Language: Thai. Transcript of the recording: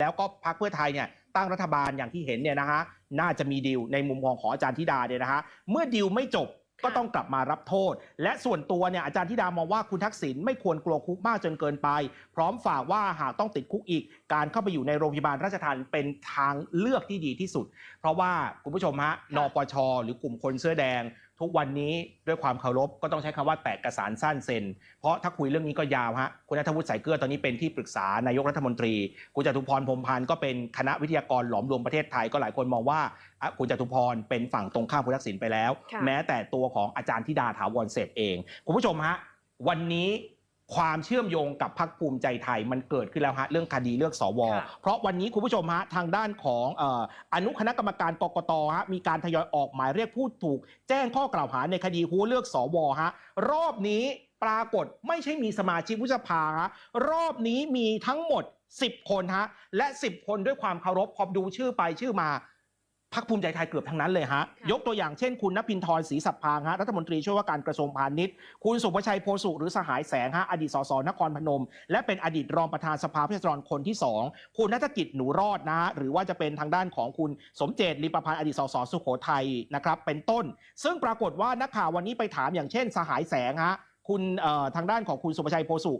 แล้วก็พรรคเพื่อไทยเนี่ยตั้งรัฐบาลอย่างที่เห็นเนี่ยนะฮะน่าจะมีดีลในมุมมองของอาจารย์ธิดาเนี่ยนะฮะเมื่อดีลไม่จบก็ต้องกลับมารับโทษ และส่วนตัวเนี่ยอาจารย์ธิดามองว่าคุณทักษิณไม่ควรกลัวคุกมากจนเกินไป พร้อมฝากว่าหากต้องติดคุกอีก การเข้าไปอยู่ในโรงพยาบาลราชทัณฑ์เป็นทางเลือกที่ดีที่สุด เพราะว่าคุณผู้ชมฮะนปชหรือกลุ่มคนเสื้อแดง ทุกวันนี้ด้วยความเคารพก็ต้องใช้คำว่าแตกกระสานสั้นเซนเพราะถ้าคุยเรื่องนี้ก็ยาวฮะคุณนัทวุฒิสายเกลือตอนนี้เป็นที่ปรึกษานายกรัฐมนตรี คุณจตุพรพรมพันธ์ก็เป็นคณะวิทยากรหลอมรวมประเทศไทยก็หลายคนมองว่าอะคุณจตุพรเป็นฝั่งตรงข้ามคุณทักษิณไปแล้ว แม้แต่ตัวของอาจารย์ธิดาถาวรเศรษเองคุณผู้ชมฮะวันนี้ ความเชื่อมโยงกับพรรคภูมิใจไทยมันเกิดขึ้นแล้วฮะเรื่องคดีเลือกสวค่ะเพราะวันนี้คุณผู้ชมฮะทางด้านของเอ่ออนุคณะกรรมการกกตฮะมีการทยอยออกหมายเรียกผู้ถูก แจ้งข้อกล่าวหาในคดีหัวเลือกสวฮะรอบนี้ปรากฏไม่ใช่มีสมาชิกวุฒิสภาฮะรอบนี้มีทั้งหมด 10 คนฮะและ 10 คนด้วยความเคารพพอดูชื่อไปชื่อมา พักภูมิใจไทยเกือบทั้งนั้นเลยฮะ ยกตัวอย่างเช่นคุณนภินทร์ศรีสัพพางฮะรัฐมนตรีช่วยว่าการกระทรวงพาณิชย์ คุณสุภชัยโพสุหรือสหายแสงฮะอดีตสสนครพนม และเป็นอดีตรองประธานสภาผู้แทนราษฎรคนที่ 2 คุณนัฐกิจหนูรอดนะฮะหรือว่าจะเป็นทางด้านของคุณสมเจตลิมประพันธ์อดีตสสสุโขทัยนะครับเป็นต้น ซึ่งปรากฏว่านักข่าววันนี้ไปถามอย่างเช่น สหายแสงฮะคุณเอ่อทางด้านของคุณสุภชัยโพสุ